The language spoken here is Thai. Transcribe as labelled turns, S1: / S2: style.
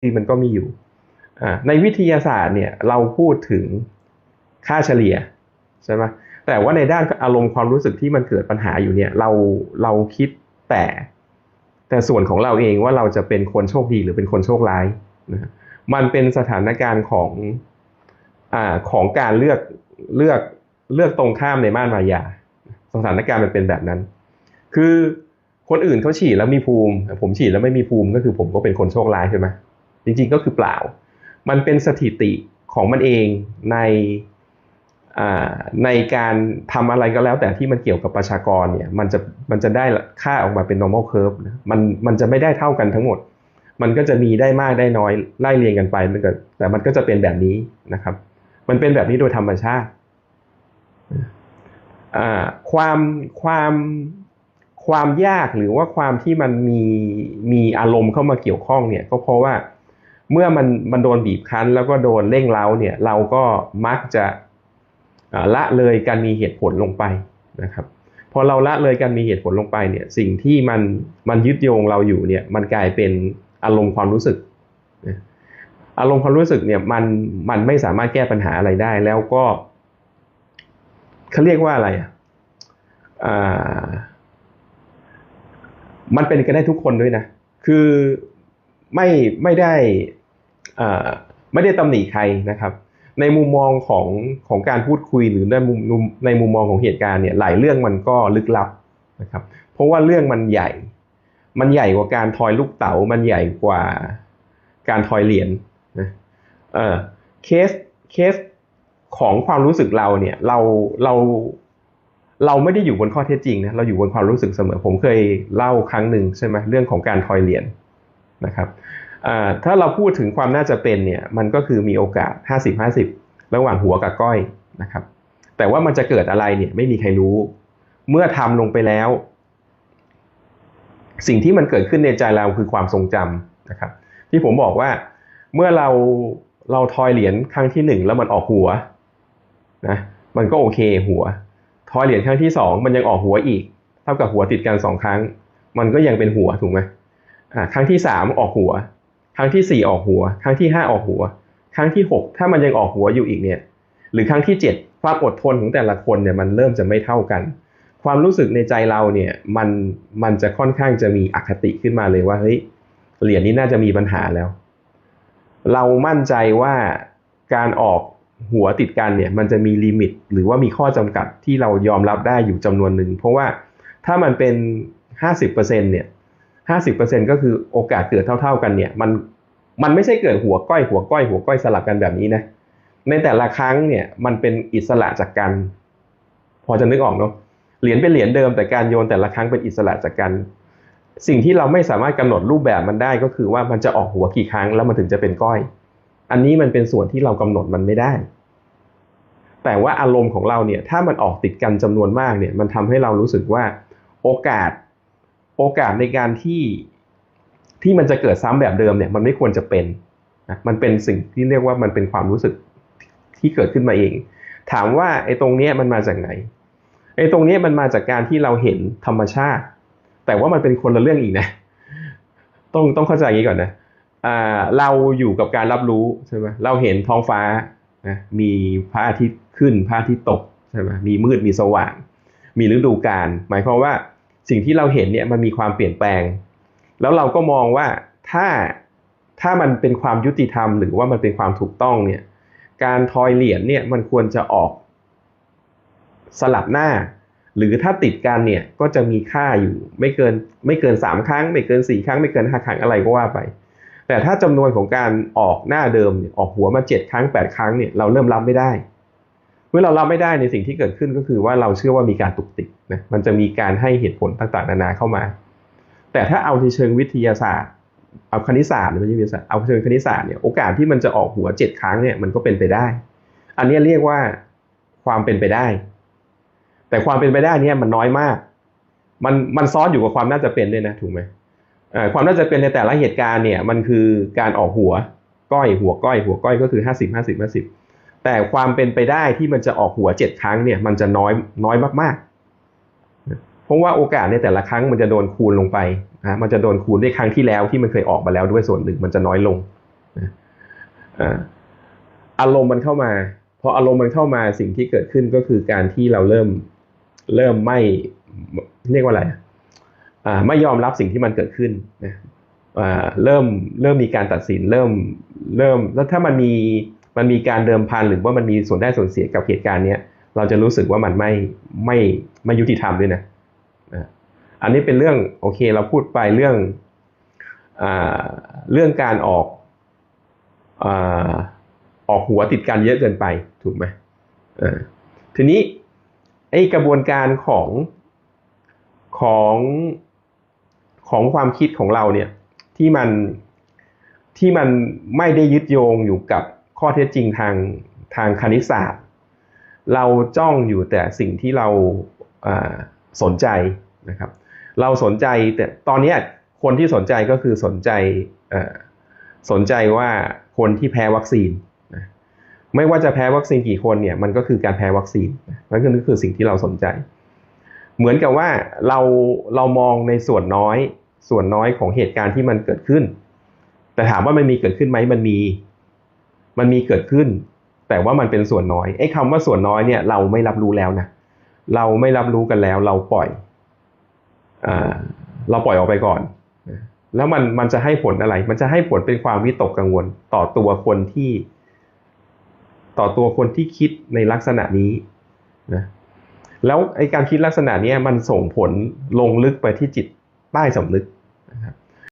S1: ที่มันก็มีอยู่ ในวิทยาศาสตร์เนี่ยเราพูดถึงค่าเฉลี่ยใช่ไหมแต่ว่าในด้านอารมณ์ความรู้สึกที่มันเกิดปัญหาอยู่เนี่ยเราเราคิดแต่ แต่ส่วนของเราเองว่าเราจะเป็นคนโชคดีหรือเป็นคนโชคร้ายนะมันเป็นสถานการณ์ของอ่าของการเลือกเลือกเลือกตรงข้ามในม่านมายา สถานการณ์มันเป็นแบบนั้น คือคนอื่นเขาฉีดแล้วมีภูมิ ผมฉีดแล้วไม่มีภูมิก็คือผมก็เป็นคนโชคร้ายใช่ไหม จริงๆก็คือเปล่า มันเป็นสถิติของมันเองในในการทำอะไรก็แล้วแต่ที่มันเกี่ยวกับประชากรเนี่ยมันจะมันจะได้ค่าออกมาเป็น normal curve นะมันมันจะไม่ได้เท่ากันทั้งหมด มันก็จะมีได้มากได้น้อยไล่เรียงกันไปมันก็แต่มันก็จะเป็นแบบนี้นะครับ มันเป็นแบบนี้โดยธรรมชาติความความความยากหรือว่าความที่มันมีมีอารมณ์เข้ามาเกี่ยวข้องเนี่ยก็เพราะว่า เมื่อมันมันโดนบีบคั้น แล้วก็โดนเร่งเร้าเนี่ยเราก็มักจะละเลยการมีเหตุผลลงไปนะครับพอเราละเลยการมีเหตุผลลงไปเนี่ยสิ่งที่มันมันยึดโยงเราอยู่เนี่ยมันกลายเป็นอารมณ์ความรู้สึก อารมณ์ความรู้สึกเนี่ยมันมันไม่สามารถแก้ปัญหาอะไรได้ แล้วก็เขาเรียกว่าอะไรอะมันเป็นกันได้ทุกคนด้วยนะ คือไม่ไม่ได้ ไม่ได้ตำหนิใครนะครับ ในมุมมองของของการพูดคุยหรือในมุมในมุมมองของเหตุการณ์เนี่ยหลายเรื่องมันก็ลึกลับนะครับเพราะว่าเรื่องมันใหญ่ มันใหญ่กว่าการทอยลูกเต๋า มันใหญ่กว่าการทอยเหรียญนะเออเคสเคสของความรู้สึกเราเนี่ยเราเราเราไม่ได้อยู่บนข้อเท็จจริงนะเราอยู่บนความรู้สึกเสมอผมเคยเล่าครั้งหนึ่งใช่ไหมเรื่องของการทอยเหรียญนะครับ ถ้าเราพูดถึงความน่าจะเป็นเนี่ยมันก็คือมีโอกาส 50-50 ระหว่างหัวกับก้อยนะครับ แต่ว่ามันจะเกิดอะไรเนี่ยไม่มีใครรู้ เมื่อทำลงไปแล้ว สิ่งที่มันเกิดขึ้นในใจเราคือความทรงจำนะครับ ที่ผมบอกว่าเมื่อเราเราทอยเหรียญครั้งที่หนึ่งแล้วมันออกหัวนะมันก็โอเคหัว ทอยเหรียญครั้งที่สองมันยังออกหัวอีก เท่ากับหัวติดกันสองครั้ง มันก็ยังเป็นหัวถูกไหมอ่าครั้งที่สามออกหัว ครั้งที่สี่ออกหัว ครั้งที่ห้าออกหัว ครั้งที่หกถ้ามันยังออกหัวอยู่อีกเนี่ย หรือครั้งที่เจ็ดความอดทนของแต่ละคนเนี่ยมันเริ่มจะไม่เท่ากัน ความรู้สึกในใจเราเนี่ยมันมันจะค่อนข้างจะมีอคติขึ้นมาเลยว่าเฮ้ยเหรียญนี้น่าจะมีปัญหาแล้ว เรามั่นใจว่าการออกหัวติดกันเนี่ยมันจะมีลิมิต หรือว่ามีข้อจำกัดที่เรายอมรับได้อยู่จำนวนหนึ่งเพราะว่าถ้ามันเป็นห้าสิบเปอร์เซ็นเนี่ย ห้าสิบเปอร์เซ็นก็คือโอกาสเกิดเท่า ๆกันเนี่ยมันมันไม่ใช่เกิดหัวก้อยหัวก้อยหัวก้อยสลับกันแบบนี้นะในแต่ละครั้งเนี่ยมันเป็นอิสระจากกัน พอจะนึกออกเนาะเหรียญเป็นเหรียญเดิมแต่การโยนแต่ละครั้งเป็นอิสระจากกันสิ่งที่เราไม่สามารถกำหนดรูปแบบมันได้ก็คือว่ามันจะออกหัวกี่ครั้งแล้วมันถึงจะเป็นก้อย อันนี้มันเป็นส่วนที่เรากำหนดมันไม่ได้ แต่ว่าอารมณ์ของเราเนี่ยถ้ามันออกติดกันจำนวนมากเนี่ยมันทำให้เรารู้สึกว่าโอกาส โอกาสในการที่ที่มันจะเกิดซ้ำแบบเดิมเนี่ยมันไม่ควรจะเป็นนะมันเป็นสิ่งที่เรียกว่ามันเป็นความรู้สึกที่เกิดขึ้นมาเอง ถามว่าไอ้ตรงเนี้ยมันมาจากไหนไอ้ตรงเนี้ยมันมาจากการที่เราเห็นธรรมชาติ แต่ว่ามันเป็นคนละเรื่องอีกนะ ต้องต้องเข้าใจอย่างนี้ก่อนนะอ่าเราอยู่กับการรับรู้ใช่ไหมเราเห็นท้องฟ้านะมีพระอาทิตย์ขึ้นพระอาทิตย์ตกใช่ไหมมีมืดมีสว่าง มีฤดูกาลหมายความว่า สิ่งที่เราเห็นเนี่ยมันมีความเปลี่ยนแปลง แล้วเราก็มองว่าถ้าถ้ามันเป็นความยุติธรรม หรือว่ามันเป็นความถูกต้องเนี่ยการทอยเหรียญเนี่ยมันควรจะออกสลับหน้า หรือถ้าติดกันเนี่ยก็จะมีค่าอยู่ไม่เกินไม่เกินสามครั้ง ไม่เกินสี่ครั้ง ไม่เกินห้าครั้งอะไรก็ว่าไป แต่ถ้าจำนวนของการออกหน้าเดิมออกหัวมาเจ็ดครั้งแปดครั้งเนี่ยเราเริ่มรับไม่ได้ เมื่อเรารับไม่ได้ในสิ่งที่เกิดขึ้นก็คือว่าเราเชื่อว่ามีการตุกติกนะมันจะมีการให้เหตุผลต่างๆ นานาเข้ามา แต่ถ้าเอาในเชิงวิทยาศาสตร์ เอาคณิตศาสตร์ไม่ใช่วิทยาศาสตร์เอาเชิงคณิตศาสตร์เนี่ยโอกาสที่มันจะออกหัวเจ็ดครั้งเนี่ยมันก็เป็นไปได้ อันนี้เรียกว่าความเป็นไปได้ แต่ความเป็นไปได้เนี่ยมันน้อยมาก มันมันซ้อนอยู่กับความน่าจะเป็นด้วยนะถูกไหมความน่าจะเป็นในแต่ละเหตุการณ์เนี่ยมันคือการออกหัวก้อยหัวก้อยหัวก้อยก็คือห้าสิบห้าสิบห้าสิบ แต่ความเป็นไปได้ที่มันจะออกหัวเจ็ดครั้งเนี่ยมันจะน้อยน้อยมากๆ เพราะว่าโอกาสในแต่ละครั้งมันจะโดนคูณลงไปนะมันจะโดนคูณด้วยครั้งที่แล้วที่มันเคยออกมาแล้วด้วยส่วนหนึ่งมันจะน้อยลงอาอารมณ์มันเข้ามาพออารมณ์มันเข้ามาสิ่งที่เกิดขึ้นก็คือการที่เราเริ่มเริ่มไม่เรียกว่าอะไรอ่าไม่ยอมรับสิ่งที่มันเกิดขึ้นนะอ่าเริ่มเริ่มมีการตัดสินเริ่มเริ่มแล้วถ้ามันมี มันมีการเดิมพันหรือว่ามันมีส่วนได้ส่วนเสียกับเหตุการณ์เนี้ยเราจะรู้สึกว่ามันไม่ไม่ไม่ยุติธรรมด้วยนะอันนี้เป็นเรื่องโอเคเราพูดไปเรื่องอเรื่องการออกอออกหัวติดกันเยอะเกินไปถูกไหมทีนี้ไอ้กระบวนการของของของความคิดของเราเนี่ยที่มันที่มันไม่ได้ยึดโยงอยู่กับ ข้อเท็จจริงทางทางคณิตศาสตร์ เราจ้องอยู่แต่สิ่งที่เราสนใจนะครับ เราสนใจแต่ตอนนี้คนที่สนใจก็คือสนใจสนใจว่าคนที่แพ้วัคซีนนะไม่ว่าจะแพ้วัคซีนกี่คนเนี่ยมันก็คือการแพ้วัคซีนนั่นก็คือสิ่งที่เราสนใจ เหมือนกับว่าเราเรามองในส่วนน้อยส่วนน้อยของเหตุการณ์ที่มันเกิดขึ้น แต่ถามว่ามันมีเกิดขึ้นไหมมันมี มันมีเกิดขึ้น แต่ว่ามันเป็นส่วนน้อยไอ้คำว่าส่วนน้อยเนี่ยเราไม่รับรู้แล้วนะเราไม่รับรู้กันแล้ว เราปล่อยอ่าเราปล่อยออกไปก่อนแล้วมันมันจะให้ผลอะไร มันจะให้ผลเป็นความวิตกกังวล ต่อตัวคนที่ ต่อตัวคนที่คิดในลักษณะนี้นะแล้วไอ้การคิดลักษณะนี้มันส่งผลลงลึกไปที่จิตใต้สำนึกนะครับ